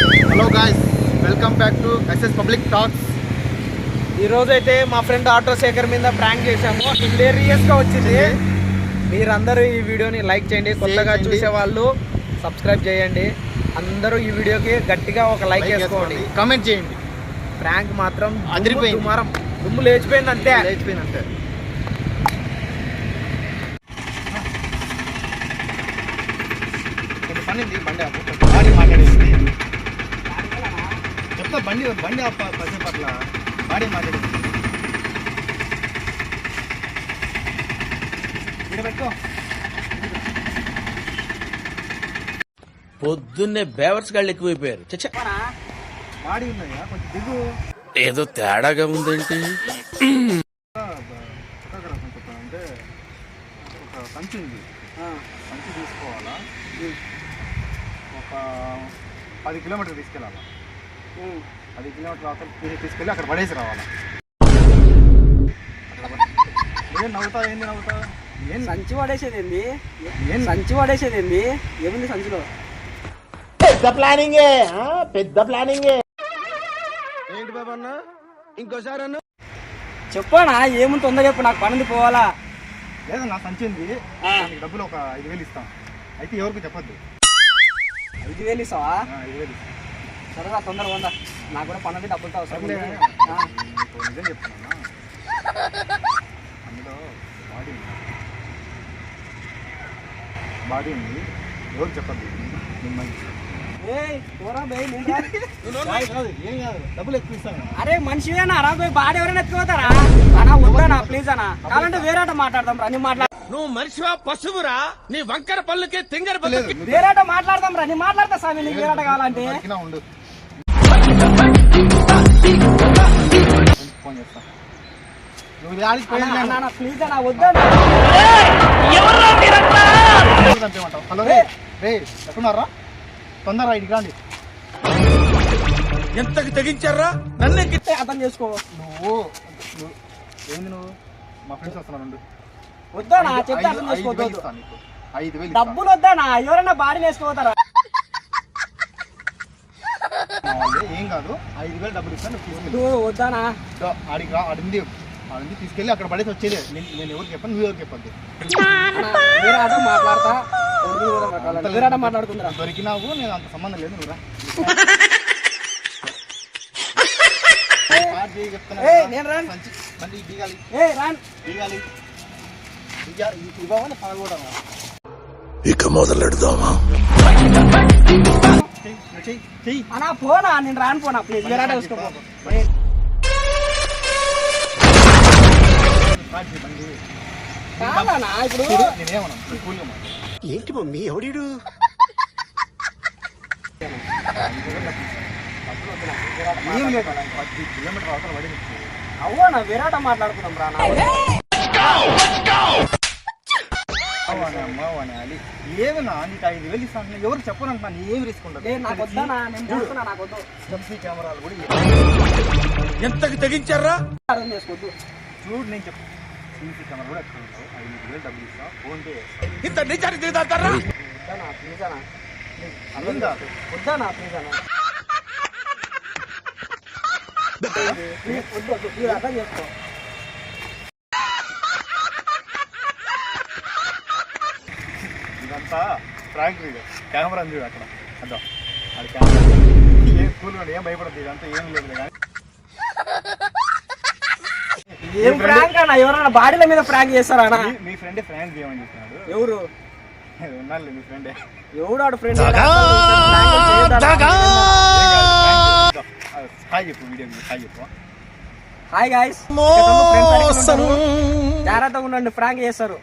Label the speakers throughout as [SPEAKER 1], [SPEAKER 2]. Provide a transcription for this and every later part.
[SPEAKER 1] Hello guys welcome back to SS public talks
[SPEAKER 2] ఈ రోజు అయితే మా ఫ్రెండ్ ఆటో శేఖర్ మీద ప్రాంక్ చేశాము. హిలేరియస్గా వచ్చింది. మీరందరూ ఈ వీడియోని లైక్ చేయండి. కొత్తగా. చూసే వాళ్ళు సబ్స్క్రైబ్ చేయండి. అందరూ ఈ వీడియోకి గట్టిగా ఒక లైక్ వేసుకోండి
[SPEAKER 1] కామెంట్ చేయండి.
[SPEAKER 2] ప్రాంక్ మాత్రం
[SPEAKER 1] అదిరిపోయింది.
[SPEAKER 2] దుమారం. దుమ్ము లేచిపోయింది అంతే.
[SPEAKER 1] లేచిపోయింది అంతే. పని బాడీ మాట్లాడేసి. చెప్తా బండి బండి పసే పట్ల బాడీ పెట్టుకో.
[SPEAKER 3] పొద్దున్నే బేవర్స్ గాళ్ళు ఎక్కువైపోయారు. చచ్చ
[SPEAKER 1] బాడీ ఉన్నాయా కొంచెం దిగు.
[SPEAKER 3] ఏదో తేడాగా ఉందేంటి?
[SPEAKER 1] అంటే ఒక సంచి ఉంది. సంచి తీసుకోవాలా? ఒక పది కిలోమీటర్లు తీసుకెళ్ళాలా? అవతల తీ- తీసుకెళ్ళి అక్కడ పడేసి రావాలా. ఏం నవ్వుతావు ఏంది నవ్వుతావు? ఏం
[SPEAKER 2] సంచి పడేసేది ఏంది
[SPEAKER 1] ఏం
[SPEAKER 2] సంచి పడేసేది ఏంది ఏముంది సంచిలో?
[SPEAKER 3] ఏంటి బాబా అన్న? ఇంకోసారి అన్న?
[SPEAKER 2] చెప్పానా? ఏముంది తొందర చెప్పు నాకు పనిది పోవాలా?
[SPEAKER 1] లేదా నా సంచి ఉంది. దానికి డబ్బులు ఒక ఐదు వేలు ఇస్తాం. అయితే ఎవరికి చెప్పొద్దు.
[SPEAKER 2] ఐదు వేలు ఇస్తావా?
[SPEAKER 1] ఆ, ఐదు వేలు ఇస్తాం.
[SPEAKER 2] సరదా తొందరగా ఉందా నాకు కూడా పన్నది డబ్బులతో అవసరం
[SPEAKER 1] నిజం చెప్తున్నా అందులో బాడీ ఉంది. బాడీ ఉంది. ఎవరు మిమ్మల్ని. ఇస్తాను.
[SPEAKER 2] అరే మనిషివేనా? రా పోయి బాడీ ఎవరైనా ఎత్తుకోతారా అనా వద్దానా ప్లీజ్ అనా కావాలంటే వేరే ఆట మాట్లాడదాం రా నీ మాట్లాడ
[SPEAKER 3] నువ్వు మనిషివా పశువురా? నీ వంకర పళ్ళుకే తింగర
[SPEAKER 1] లేదు
[SPEAKER 2] వేరే ఆట మాట్లాడదాం రా నీ మాట్లాడతా స్వామి నీకు వేరే ఆట కావాలంటే.
[SPEAKER 1] హలో రే రే ఎక్కడున్నారా తొందరరా ఇడికి రాండి
[SPEAKER 3] ఎంతకి తెగించారా నన్నే
[SPEAKER 2] చెప్తే అర్థం చేసుకో
[SPEAKER 1] నువ్వు ఏంది నువ్వు మా ఫ్రెండ్స్.
[SPEAKER 2] వద్దానా
[SPEAKER 1] ఐదు-
[SPEAKER 2] చెప్తే అర్థం చేసుకోవద్దు డబ్బులు వద్దానా ఎవరైనా బాడీ వేసుకోతారా
[SPEAKER 1] ఏం కాదు. ఐదు వేలు డబ్బులు ఇస్తాను తీసుకెళ్ళు.
[SPEAKER 2] వద్దానా?
[SPEAKER 1] రా ఆడింది ఆడింది తీసుకెళ్ళి అక్కడ పడేసి వచ్చేదే నేను ఎవరికి చెప్పను నువ్వు ఎవరికి చెప్పద్దు.
[SPEAKER 2] మాట్లాడతా? మాట్లాడుకుందరా?
[SPEAKER 1] దొరికినావు నేను అంత సంబంధం లేదు నువ్వు రా.
[SPEAKER 3] ఇక మొదలెడదామా?
[SPEAKER 2] అన్నా పోనా? నేను రాను పోనా? ప్లీజ్ వేరే ఆట వేసుకోపో ఏ,
[SPEAKER 1] స్టార్ట్ చేయి బండి
[SPEAKER 2] కాదన్నా ఇప్పుడు.
[SPEAKER 4] ఏంటి మమ్మీ ఎవడీడు?
[SPEAKER 1] ఏం లేదు. పది కిలోమీటర్ అవతల పడి
[SPEAKER 2] అవ్వనా వేరే ఆట మాట్లాడుకుందాం రా నా
[SPEAKER 1] అవ్వని అమ్మ ali. ఏమన్నా నీకు ఐదు వేలు ఇస్తాను ఎవరు చెప్పనంటున్నా? నీ ఏం రిస్క్ ఉండదు. సెల్ఫీ కెమెరాలు కూడా.
[SPEAKER 3] ఎంతకి తెగించారా?
[SPEAKER 2] అర్థం చేసుకోవద్దు.
[SPEAKER 1] చూడు నేను చెప్పు. సీసీ కెమెరా కూడా ఎక్కడ ఉంటావు ఐదు వేలు డబ్బులు ఇస్తా ఫోన్ పే.
[SPEAKER 3] ఇంత నిజానికి దిగుతారా
[SPEAKER 2] వద్దానా ప్లీజ్ అన్నా.
[SPEAKER 1] అర్థం కాదు.
[SPEAKER 2] వద్దానా ప్లీజ్ అన్నా. ప్లీజ్ వద్దు అర్థం చేసుకో.
[SPEAKER 1] ఇదంతా ఫ్రాంక్ వీడియో కెమెరా చూడు అక్కడ. అదో. అది కెమెరా ఏం కూల్ ఏం భయపడద్దు ఇదంతా ఏం లేదు కానీ
[SPEAKER 2] ఏం ప్రాంక్ అన్న? ఎవరైనా బాడీల మీద ప్రాంక్ చేస్తారా అన్న?
[SPEAKER 1] మీ- ఫ్రెండే ఫ్రాంక్ చేయమని చెప్తున్నాడు
[SPEAKER 2] ఎవరు?
[SPEAKER 1] ఉన్నాళ్ళు మీ ఫ్రెండే
[SPEAKER 2] ఎవడాడు ఫ్రెండ్
[SPEAKER 1] హాయ్ చెప్పు వీడియో హాయ్ చెప్పు.
[SPEAKER 2] హాయ్ గాయస్ జాగ్రత్తగా ఉండండి ప్రాంక్ చేస్తారు.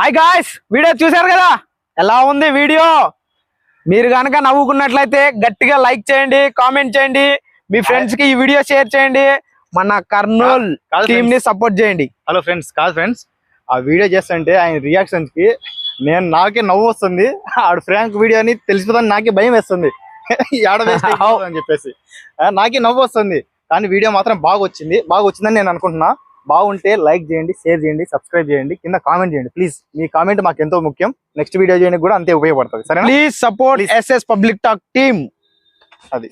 [SPEAKER 2] హాయ్ గాయస్ వీడియో చూశారు కదా? ఎలా ఉంది వీడియో? మీరు కనుక నవ్వుకున్నట్లయితే గట్టిగా లైక్ చేయండి కామెంట్ చేయండి మీ ఫ్రెండ్స్కి ఈ వీడియో షేర్ చేయండి మన కర్నూల్
[SPEAKER 1] టీమ్ని.
[SPEAKER 2] సపోర్ట్ చేయండి.
[SPEAKER 1] హలో ఫ్రెండ్స్ కాదు ఫ్రెండ్స్ ఆ వీడియో చేస్తుంటే ఆయన రియాక్షన్స్కి నేను నాకే నవ్వు వస్తుంది. ఆడు ఫ్రాంక్ వీడియో అని తెలిసిపోదని నాకే భయం వేస్తుంది. అయిపోతుంది అని చెప్పేసి. నాకే నవ్వు వస్తుంది. కానీ వీడియో మాత్రం బాగా వచ్చింది. బాగా వచ్చిందని నేను అనుకుంటున్నా. బాగుంటే లైక్ చేయండి షేర్ చేయండి సబ్స్క్రైబ్ చేయండి కింద కామెంట్ చేయండి. ప్లీజ్ మీ కామెంట్ మాకు ఎంతో ముఖ్యం. నెక్స్ట్ వీడియో చేయడానికి కూడా అంతే ఉపయోగపడుతుంది. సరేనా?
[SPEAKER 5] Please support SS public talk team
[SPEAKER 1] అది.